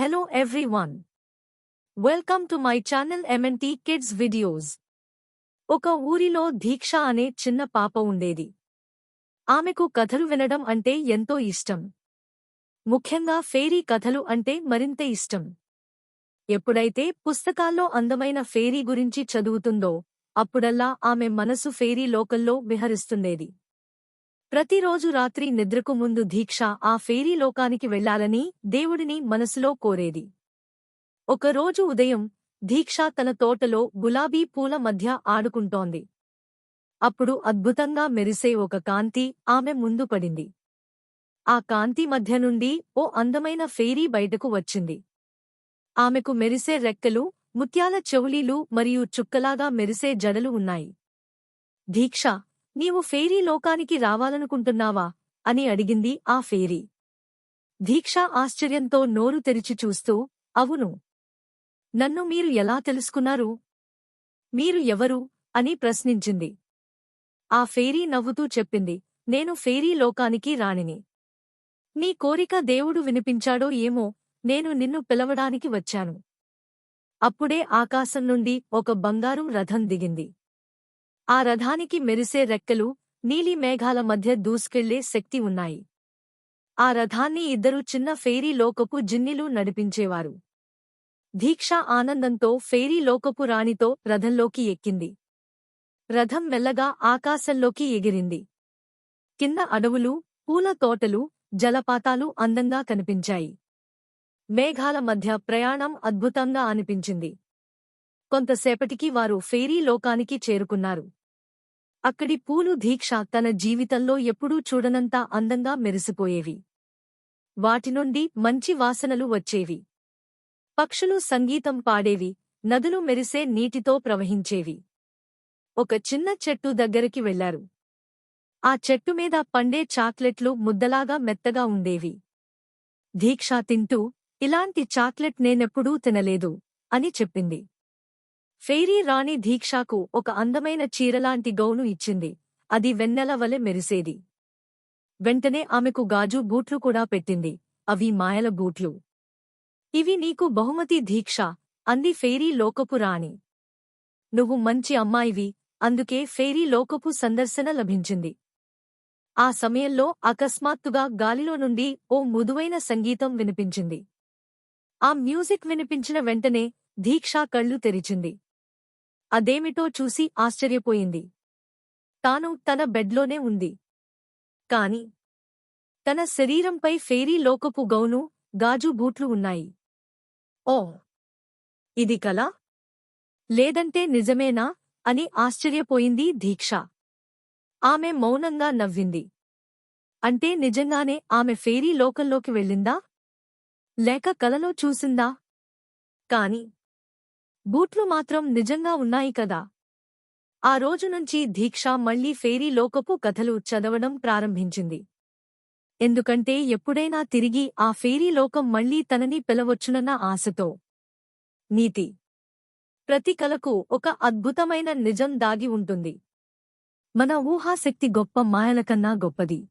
Hello everyone. Welcome to my channel MNT Kids Videos. ఒక ఊరిలో దీక్ష అనే చిన్న పాప ఉండేది ఆమెకు కథలు వినడం అంటే ఎంతో ఇష్టం ముఖ్యంగా ఫేరీ కథలు అంటే మరింత ఇష్టం ఎప్పుడైతే పుస్తకాల్లో అందమైన ఫేరీ గురించి చదువుతుందో అప్పుడల్లా ఆమె మనసు ఫేరీ లోకల్లో విహరిస్తుండేది ప్రతిరోజు రాత్రి నిద్రకు ముందు దీక్ష ఆ ఫేరీ లోకానికి వెళ్ళాలని దేవుడిని మనసులో కోరేది. ఒకరోజు ఉదయం దీక్ష తన తోటలో గులాబీ పూల మధ్య ఆడుకుంటోంది. అప్పుడు అద్భుతంగా మెరిసే ఒక కాంతి ఆమె ముందు పడింది. ఆ కాంతి మధ్య నుండి ఓ అందమైన ఫేరీ బయటకు వచ్చింది. ఆమెకు మెరిసే రెక్కలు ముత్యాల చెవులీలు మరియు చుక్కలాగా మెరిసే జడలు ఉన్నాయి. దీక్ష నీవు ఫేరీ లోకానికి రావాలనుకుంటున్నావా? అని అడిగింది ఆ ఫేరీ దీక్ష ఆశ్చర్యంతో నోరు తెరిచి చూస్తూ అవును. నన్ను మీరు ఎలా తెలుసుకున్నారు? మీరు ఎవరు? అని ప్రశ్నించింది. ఆ ఫేరీ నవ్వుతూ చెప్పింది నేను ఫేరీ లోకానికి రాణిని. నీ కోరిక దేవుడు వినిపించాడో ఏమో నేను నిన్ను పిలవడానికి వచ్చాను. అప్పుడే ఆకాశం నుండి ఒక బంగారు రథం దిగింది. ఆ రథానికి మెరిసే రెక్కలు నీలి మేఘాల మధ్య దూసుకెళ్ళే శక్తి ఉన్నాయి. ఆ రథాన్ని ఇద్దరు చిన్న ఫెయిరీ లోకపు జిన్నిలు నడిపించేవారు. దీక్ష ఆనందంతో ఫెయిరీ లోకపు రాణితో రథంలోకి ఎక్కింది. రథం మెల్లగా ఆకాశంలోకి ఎగిరింది. కింద అడవులు పూల తోటలు జలపాతాలు అందంగా కనిపించాయి. మేఘాల మధ్య ప్రయాణం అద్భుతంగా అనిపించింది. కొంతసేపటికి వారు ఫెయిరీ లోకానికి చేరుకున్నారు. అక్కడి పూలు దీక్ష తన జీవితంలో ఎప్పుడూ చూడనంత అందంగా మెరిసిపోయేవి. వాటి నుండి మంచి వాసనలు వచ్చేవి. పక్షులు సంగీతం పాడేవి నదులు మెరిసే నీటితో ప్రవహించేవి. ఒక చిన్న చెట్టు దగ్గరికి వెళ్ళారు ఆ చెట్టు మీద పండే చాక్లెట్లు ముద్దలాగా మెత్తగా ఉండేవి. దీక్ష తింటూ ఇలాంటి చాక్లెట్ నేనెప్పుడూ తినలేదు అని చెప్పింది. ఫెయిరీ రాణి దీక్షాకు ఒక అందమైన చీరలాంటి గౌను ఇచ్చింది. అది వెన్నెల వలె మెరిసేది. వెంటనే ఆమెకు గాజు బూట్లు కూడా పెట్టింది. అవి మాయల బూట్లు ఇవి నీకు బహుమతి దీక్ష అంది ఫెయిరీ లోకపు రాణి. నువ్వు మంచి అమ్మాయివి అందుకే ఫెయిరీ లోకపు సందర్శన లభించింది. ఆ సమయంలో అకస్మాత్తుగా గాలిలో నుండి ఓ మృదువైన సంగీతం వినిపించింది. ఆ మ్యూజిక్ వినిపించిన వెంటనే దీక్షా కళ్ళు తెరిచింది. అదేమిటో చూసి ఆశ్చర్యపోయింది. తాను తన బెడ్లోనే ఉంది. కాని తన శరీరంపై ఫేరీ లోకపు గౌను గాజు బూట్లు ఉన్నాయి. ఓ! ఇది కలా? లేదంటే నిజమేనా? అని ఆశ్చర్యపోయింది దీక్ష. ఆమె మౌనంగా నవ్వింది. అంటే నిజంగానే ఆమె ఫేరీ లోకంలోకి వెళ్ళిందా? లేక కలలో చూసిందా? కాని బూట్లు మాత్రం నిజంగా ఉన్నాయి కదా? ఆ రోజు నుంచి దీక్ష మళ్ళీ ఫేరీ లోకపు కథలు చదవడం ప్రారంభించింది. ఎందుకంటే ఎప్పుడైనా తిరిగి ఆ ఫేరీ లోకం మళ్ళీ తనని పిలవచ్చునన్న ఆశతో. నీతి. ప్రతి కలకు ఒక అద్భుతమైన నిజం దాగి ఉంటుంది. మన ఊహాశక్తి గొప్ప మాయల కన్నా గొప్పది.